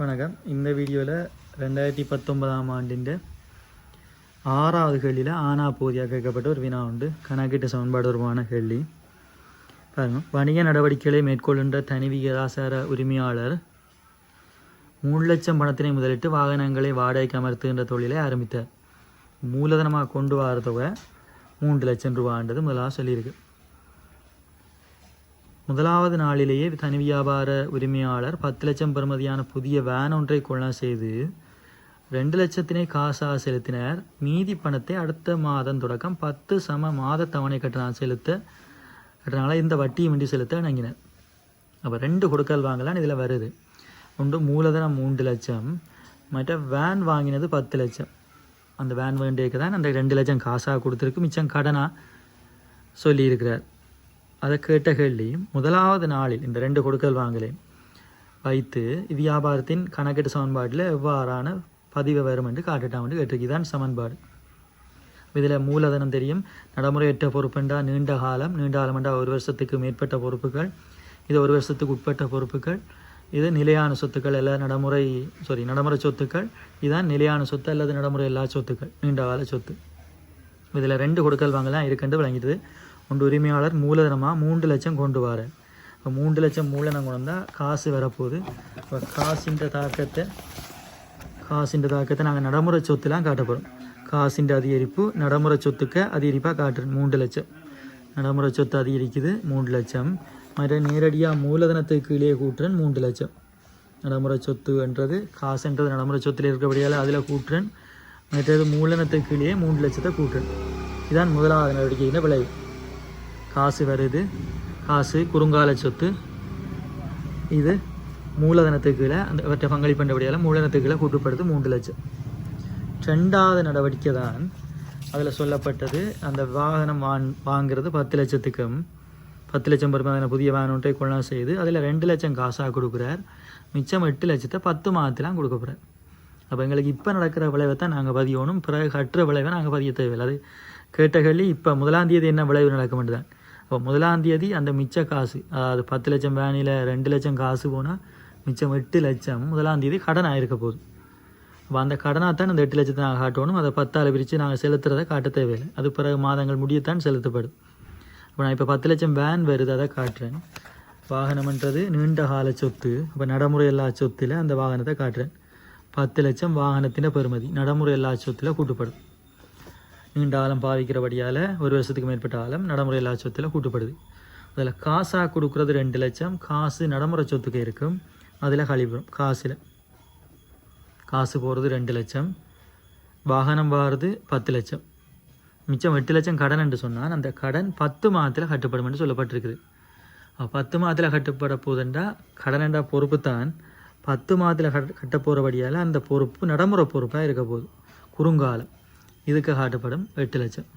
வணக்கம். இந்த வீடியோவில் ரெண்டாயிரத்தி பத்தொன்பதாம் ஆண்டின் ஆறாவது கேள்வியில் ஆனா போதியாக கேட்கப்பட்ட ஒரு வினா உண்டு. கணக்கிட்ட சமன்பாடு உருவான கேள்வி. பாருங்க. வணிக நடவடிக்கைகளை மேற்கொள்கின்ற தனி விகிதாசார உரிமையாளர் மூணு லட்சம் பணத்தினை முதலிட்டு வாகனங்களை வாடகைக்கு அமர்த்துகின்ற தொழிலை ஆரம்பித்தார். மூலதனமாக கொண்டு வர தொகை மூன்று லட்சம் ரூபான்றது முதலாக சொல்லியிருக்கு. முதலாவது நாளிலேயே தனி வியாபார உரிமையாளர் பத்து லட்சம் பெறுமதியான புதிய வேன் ஒன்றை கொள்ளம் செய்து ரெண்டு லட்சத்தினை காசாக செலுத்தினார். மீதி பணத்தை அடுத்த மாதம் தொடக்கம் பத்து சம மாத தவணை கட்டணம் செலுத்த கட்டணால இந்த வட்டியும் இன்றி செலுத்த இணங்கினர். அப்போ ரெண்டு கொடுக்கல் வாங்கலாம் இதில் வருது. ஒன்று மூலதனம் மூன்று லட்சம் மற்ற வேன் வாங்கினது பத்து லட்சம். அந்த வேன் வேண்டியக்கு தான் அந்த ரெண்டு லட்சம் காசாக கொடுத்துருக்கு. மிச்சம் கடனாக சொல்லியிருக்கிறார். அதை கேட்ட கேள்வியும் முதலாவது நாளில் இந்த ரெண்டு கொடுக்கல் வாங்கலையும் வைத்து வியாபாரத்தின் கணக்கெட்டு சமன்பாட்டில் எவ்வாறான பதிவு வரும் என்று காட்டுட்டான் என்று கேட்டிருக்கு இதான் சமன்பாடு. இதில் மூலதனம் தெரியும். நடைமுறையற்ற பொறுப்புண்டா நீண்ட காலம் நீண்ட காலம்ண்டா ஒரு வருஷத்துக்கு மேற்பட்ட பொறுப்புகள் இது ஒரு வருஷத்துக்கு உட்பட்ட பொறுப்புகள் இது நிலையான சொத்துக்கள் எல்லா நடைமுறை சாரி நடைமுறை சொத்துக்கள் இதுதான் நிலையான சொத்து அல்லது நடைமுறை எல்லா சொத்துக்கள் நீண்ட கால சொத்து. இதில் ரெண்டு கொடுக்கல் வாங்கலாம் இருக்குன்னு விளங்கிடுது உண்டு உரிமையாளர் மூலதனமாக மூன்று லட்சம் கொண்டு வர. இப்போ மூன்று லட்சம் மூலதனம் கொண்டு வந்தால் காசு வரப்போகுது. இப்போ காசின்ற தாக்கத்தை காசின்ற தாக்கத்தை நாங்கள் நடைமுறை சொத்துலாம் காட்ட போகிறோம் காசின்ற அதிகரிப்பு நடைமுறை சொத்துக்கு அதிகரிப்பாக காட்டுறோம் மூன்று லட்சம். நடைமுறை சொத்து அதிகரிக்குது மூன்று லட்சம். மற்ற நேரடியாக மூலதனத்துக்கு கீழே கூட்டுறன் மூன்று லட்சம். நடைமுறை சொத்துன்றது காசுன்றது நடைமுறை சொத்தில் இருக்கிறபடியால் அதில் கூட்டுறன். மற்றது மூலதனத்துக்கு கீழே மூன்று லட்சத்தை கூட்டுறன். இதான் முதலாவது நடவடிக்கையின் விளைவு. காசு வருது. காசு குறுங்கால சொத்து. இது மூலதனத்துக்குள்ள அந்த இவற்றை பங்களிப்பண்டபடியால் மூலதனத்துக்கு கீழே மூன்று லட்சம். ரெண்டாவது நடவடிக்கை தான் அதில் சொல்லப்பட்டது. அந்த வாகனம் வாங் வாங்கிறது பத்து லட்சத்துக்கும் பத்து லட்சம் பெருமாதின புதிய வாகனம் ஒன்றை கொள்ளா செய்து அதில் ரெண்டு லட்சம் காசாக கொடுக்குறார். மிச்சம் எட்டு லட்சத்தை பத்து மாதத்திலாம் கொடுக்க போகிறார் அப்போ எங்களுக்கு இப்போ நடக்கிற விளைவை தான் நாங்கள் பதியணும். பிறகு கட்டுற விளைவை நாங்கள் பதிய தேவையில்லை. அது கேட்ட கேள்வி இப்போ முதலாம் தேதி என்ன விளைவு நடக்க வேண்டியதான் இப்போ முதலாம் தேதி அந்த மிச்ச காசு அதாவது பத்து லட்சம் வேனில் ரெண்டு லட்சம் காசு போனால் மிச்சம் எட்டு லட்சம். முதலாம் தேதி கடன் ஆயிருக்க போகுது. அப்போ அந்த கடனாக தான் அந்த எட்டு லட்சத்தை நாங்கள் காட்டணும். அதை பத்தால் பிரித்து நாங்கள் செலுத்துறதை காட்ட தேவையில்லை. அது பிறகு மாதங்கள் முடியத்தான் செலுத்தப்படும். இப்போ நான் இப்போ பத்து லட்சம் வேன் வருது அதை காட்டுறேன். வாகனம்ன்றது நீண்ட கால சொத்து. இப்போ நடைமுறை எல்லா சொத்தில் அந்த வாகனத்தை காட்டுறேன். பத்து லட்சம் வாகனத்தின் பெறுமதி. நடைமுறை எல்லா சொத்தில் கூட்டுப்படும். நீண்ட ஆழம் பாவிக்கிறபடியால் ஒரு வருஷத்துக்கு மேற்பட்ட ஆழம் நடைமுறை இல்லாத சொத்தில் கூட்டுப்படுது. அதில் காசாக கொடுக்குறது ரெண்டு லட்சம் காசு நடைமுறை சொத்துக்கு இருக்கும். அதில் கழிவுறும் காசில். காசு போகிறது ரெண்டு லட்சம் வாகனம் வாருது பத்து லட்சம். மிச்சம் எட்டு லட்சம் கடன் என்று சொன்னால் அந்த கடன் பத்து மாதத்தில் கட்டுப்படும் என்று சொல்லப்பட்டிருக்குது. பத்து மாதத்தில் கட்டுப்பட போதுண்டா? கடனண்டா பொறுப்பு தான். பத்து மாதத்தில் கட்ட கட்ட போகிறபடியால் அந்த பொறுப்பு நடைமுறை பொறுப்பாக இருக்க போகுது. குறுங்காலம். இதுக்கு காட்டப்படும் எட்டு லட்சம்.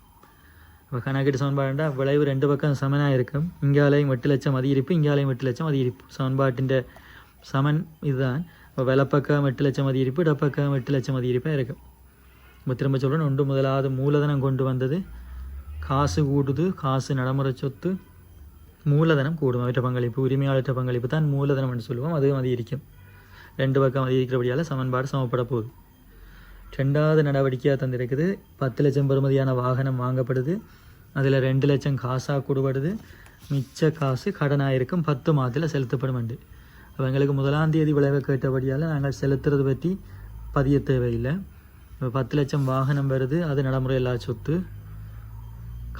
இப்போ கணக்கீட்டு சமன்பாடுண்டா விளைவு ரெண்டு பக்கம் சமனாக இருக்கும். இங்காலையும் எட்டு லட்சம் அதிகரிப்பு இங்காலையும் எட்டு லட்சம் அதிகரிப்பு. சமன்பாட்டின் சமன் இதுதான். இப்போ விலப்பக்கம் எட்டு லட்சம் அதிகரிப்பு இடப்பக்கம் எட்டு லட்சம் அதிகரிப்பாக இருக்கும். இப்போ திரும்ப சொல்கிறேன் ஒன்று முதலாவது மூலதனம் கொண்டு வந்தது. காசு கூடுது காசு நடைமுறை சொத்து மூலதனம் கூடும். அவற்ற பங்களிப்பு உரிமையாளற்ற பங்களிப்பு தான் மூலதனம் என்று சொல்லுவோம். அதுவும் அதிகரிக்கும். ரெண்டு பக்கம் அதிகரிக்கிறபடியால் சமன்பாடு சமப்பட போகுது. ரெண்டாவது நடவடிக்கையாக தந்திருக்குது. பத்து லட்சம் பெறுமதியான வாகனம் வாங்கப்படுது. அதில் ரெண்டு லட்சம் காசாக கொடுபடுது. மிச்ச காசு கடனாக இருக்கும் பத்து மாதத்தில் செலுத்தப்படும் உண்டு அப்போ எங்களுக்கு முதலாம் தேதி விளைவை கேட்டபடியால் நாங்கள் செலுத்துறது பற்றி பதிய தேவையில்லை. இப்போ பத்து லட்சம் வாகனம் வருது. அது நடைமுறை சொத்து.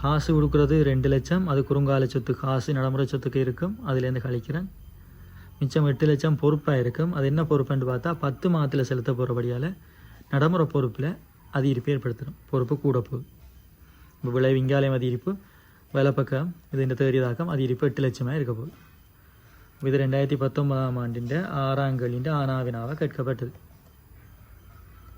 காசு கொடுக்குறது ரெண்டு லட்சம். அது குறுங்கால சொத்து. காசு நடைமுறை சொத்துக்கு இருக்கும். அதுலேருந்து கழிக்கிறேன். மிச்சம் எட்டு லட்சம் பொறுப்பாக இருக்கும். அது என்ன பொறுப்புன்னு பார்த்தா பத்து மாதத்தில் செலுத்த போகிறபடியால் நடைமுறை பொறுப்பில் அதிகரிப்பேற்படுத்தணும் பொறுப்பு கூட போகுது இப்போ விளைவு இங்காலயம் அதிகரிப்பு விலப்பக்கம் ഇതിൻ്റെ തേറിയതാക്കം അതിരിപ്പ് എട്ട് ലക്ഷമായി ഇരുക്ക പോകും ഇത് രണ്ടായിരത്തി പത്തൊമ്പതാം ആണ്ടിൻ്റെ ആറാം കളിൻ്റെ ആനാവിനാവ കേൾക്കപ്പെട്ടത്